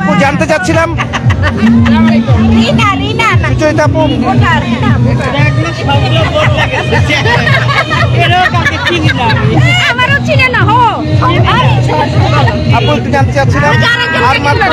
আপু জানতে চাচ্ছিলাম আর মাত্র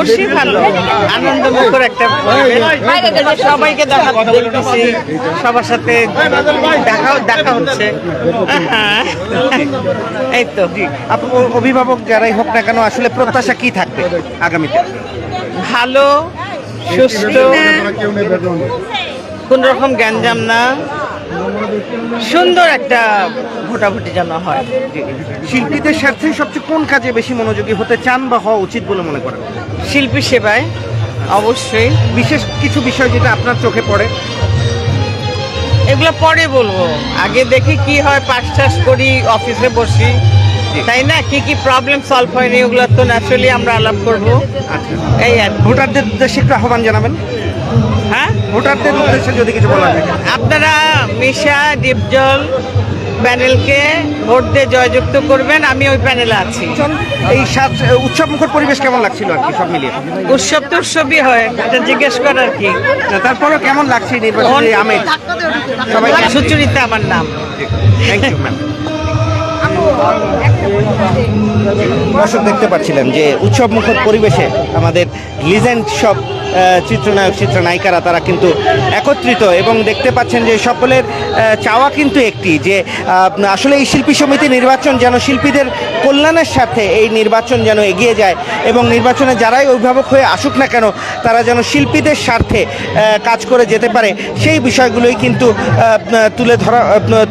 অবশ্যই ভালো। আনন্দ মুখর একটা সবাইকে দেখা দেখতেছি সবার সাথে দেখা দেখা হচ্ছে। এই তো। অভিভাবক যারাই হোক না কেন আসলে প্রত্যাশা কি থাকবে আগামীতে? ভালো সুস্থ কোন রকম গ্যাঞ্জাম না সুন্দর একটা ভোটাভুটি যেন হয়। শিল্পীদের স্বার্থে সবচেয়ে কোন কাজে বেশি মনোযোগী হতে চান বা হওয়া উচিত বলে মনে করেন? শিল্পী সেবায় অবশ্যই। বিশেষ কিছু বিষয় যেটা আপনার চোখে পড়ে? এগুলো পরে বলব। আগে দেখি কি হয় পাস টাস করি অফিসে বসি। তাই না? কি কি প্রবলেম সলভ হয়নি ওগুলো তো ন্যাচারালি আমরা আলাপ করব। এই আর ভোটারদের উদ্দেশ্যে একটু আহ্বান জানাবেন। হ্যাঁ? ভোটারদের উদ্দেশ্যে যদি কিছু বলা আপনারা মিশা ডিপজল প্যানেলকে ভোট দিয়ে জয়যুক্ত করবেন আমি ওই প্যানেলে আছি। এই সাত উৎসব মুখর পরিবেশ কেমন লাগছিল আর কি সব মিলিয়ে? উৎসব তো উৎসবই হয় এটা জিজ্ঞেস করার কি? তারপরেও কেমন লাগছে এই আমি সবাই সুচরিতা আমার নাম। থ্যাংক ইউ ম্যাম দর্শক দেখতে পাচ্ছিলেন যে উৎসব মুখর পরিবেশে আমাদের লিজেন্ড সব চিত্রনায়ক, চিত্রনায়িকারা তারা কিন্তু একত্রিত এবং দেখতে পাচ্ছেন যে সকলের চাওয়া কিন্তু একটি যে আসলে এই শিল্পী সমিতি নির্বাচন যেন শিল্পীদের কল্যাণের সাথে এই নির্বাচন যেন এগিয়ে যায় এবং নির্বাচনে যারাই অভিভাবক হয়ে আসুক না কেন, তারা যেন শিল্পীদের স্বার্থে কাজ করে যেতে পারে। সেই বিষয়গুলোই কিন্তু তুলে ধরা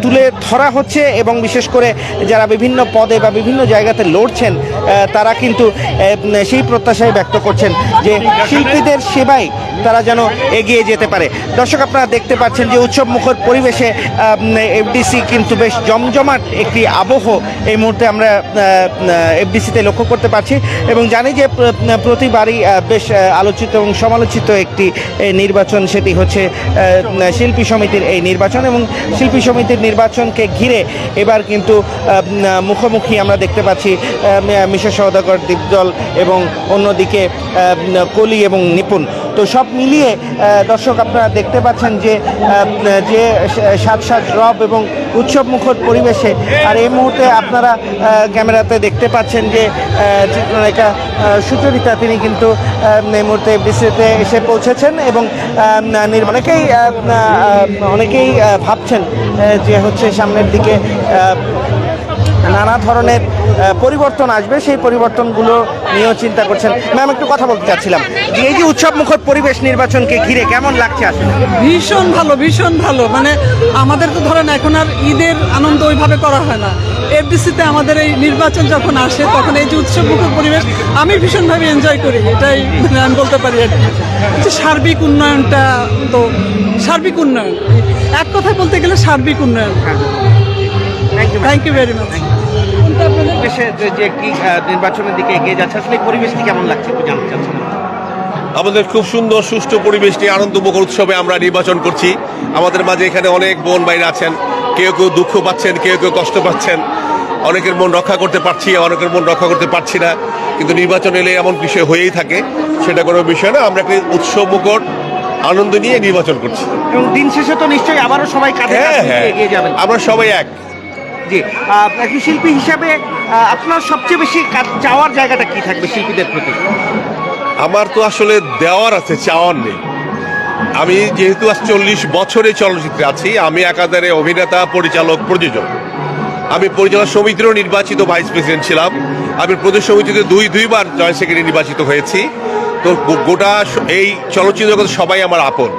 তুলে ধরা হচ্ছে এবং বিশেষ করে যারা বিভিন্ন পদে বা বিভিন্ন জায়গাতে লড়ছেন তারা কিন্তু সেই প্রত্যাশাই ব্যক্ত করছেন যে শিল্পীদের সেবায় তারা যেন এগিয়ে যেতে পারে। দর্শক, আপনারা দেখতে পাচ্ছেন যে উৎসব মুখর পরিবেশে এফডিসি কিন্তু বেশ জমজমাট একটি আবহ এই মুহূর্তে আমরা এফডিসিতে লক্ষ্য করতে পারছি এবং জানি যে প্রতিবারই বেশ আলোচিত এবং সমালোচিত একটি নির্বাচন সেটি হচ্ছে শিল্পী সমিতির এই নির্বাচন এবং শিল্পী সমিতির নির্বাচনকে ঘিরে এবার কিন্তু মুখোমুখি আমরা দেখতে পাচ্ছি মিশা সওদাগর দীপজল এবং অন্যদিকে কলি এবং নিপুণ। তো সব মিলিয়ে দর্শক আপনারা দেখতে পাচ্ছেন যে যে সাত সাত রব এবং উৎসব মুখর পরিবেশে, আর এই মুহূর্তে আপনারা ক্যামেরাতে দেখতে পাচ্ছেন যে চিত্রনায়িকা সুচরিতা, তিনি কিন্তু এই মুহূর্তে এফডিসিতে এসে পৌঁছেছেন এবং অনেকেই অনেকেই ভাবছেন যে হচ্ছে সামনের দিকে নানা ধরনের পরিবর্তন আসবে সেই পরিবর্তনগুলো নিয়েও চিন্তা করছেন। ম্যাম একটু কথা বলতে চাচ্ছিলাম। যে এই যে উৎসব মুখর পরিবেশ নির্বাচনকে ঘিরে কেমন লাগছে আসলে? ভীষণ ভালো ভীষণ ভালো। মানে আমাদের তো ধরেন এখন আর ঈদের আনন্দ ওইভাবে করা হয় না। এফডিসিতে আমাদের এই নির্বাচন যখন আসে তখন এই যে উৎসবমুখর পরিবেশ আমি ভীষণভাবে এনজয় করি। এটাই মানে আমি বলতে পারি আর কি। সার্বিক উন্নয়নটা তো সার্বিক উন্নয়ন। এক কথায় বলতে গেলে সার্বিক উন্নয়ন। থ্যাংক ইউ ভেরি মাচ দেশে যে- যে কি নির্বাচনের দিকে এগিয়ে যাচ্ছে আসলে পরিবেশটি কেমন লাগছে একটু জানতে চাচ্ছিলাম। আমাদের খুব সুন্দর সুষ্ঠু পরিবেশ নিয়ে আনন্দমুখর উৎসবে আমরা নির্বাচন করছি। আমাদের মাঝে এখানে অনেক বোন বাইরে আছেন। কেউ কেউ দুঃখ পাচ্ছেন কেউ কেউ কষ্ট পাচ্ছেন। অনেকের মন রক্ষা করতে পারছি অনেকের মন রক্ষা করতে পারছি না। কিন্তু নির্বাচন এলে এমন বিষয় হয়েই থাকে সেটা কোনো বিষয় না। আমরা একটা উৎসবমুখর আনন্দ নিয়ে নির্বাচন করছি। এবং দিন শেষে তো নিশ্চয়ই আবারও সবাই কাঁধে হ্যাঁ হ্যাঁ। এগিয়ে যাবেন। আমরা সবাই এক। আহ, একজন শিল্পী হিসাবে আপনার সবচেয়ে বেশি চাওয়ার জায়গাটা কি থাকবে শিল্পীদের প্রতি? আমার তো আসলে দেওয়ার আছে চাওয়ার নেই। আমি যেহেতু আজ চল্লিশ বছরে চলচ্চিত্রে আছি আমি একাধারে অভিনেতা পরিচালক প্রযোজক। আমি পরিচালক সমিতিরও নির্বাচিত ভাইস প্রেসিডেন্ট ছিলাম। আমি প্রদেশ সমিতিতে দুই দুইবার জয়েন্ট সেক্রেটারি নির্বাচিত হয়েছি। তো গোটা এই চলচ্চিত্র জগতে সবাই আমার আপন।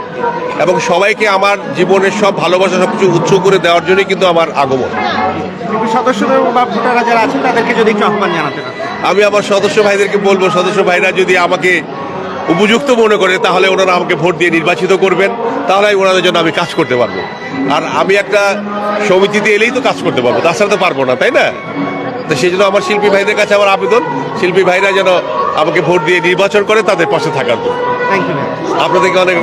এবং সবাইকে আমার জীবনের সব ভালোবাসা সব কিছু উৎস করে দেওয়ার জন্যই কিন্তু আমার আগমন। সদস্যরা বা ভোটাররা যারা আছেন তাদেরকে যদি একটু আহ্বান জানাতে আমি আমার সদস্য ভাইদেরকে বলব সদস্য ভাইরা যদি আমাকে উপযুক্ত মনে করে তাহলে ওনারা আমাকে ভোট দিয়ে নির্বাচিত করবেন। তাহলে ওনাদের জন্য আমি কাজ করতে পারব। আর আমি একটা সমিতিতে এলেই তো কাজ করতে পারব তাছাড়া তো পারব না তাই না? তো সেই জন্য আমার শিল্পী ভাইদের কাছে আমার আবেদন শিল্পী ভাইরা যেন আমাকে ভোট দিয়ে নির্বাচন করে তাদের পাশে থাকার জন্য। আপনাদেরকে অনেক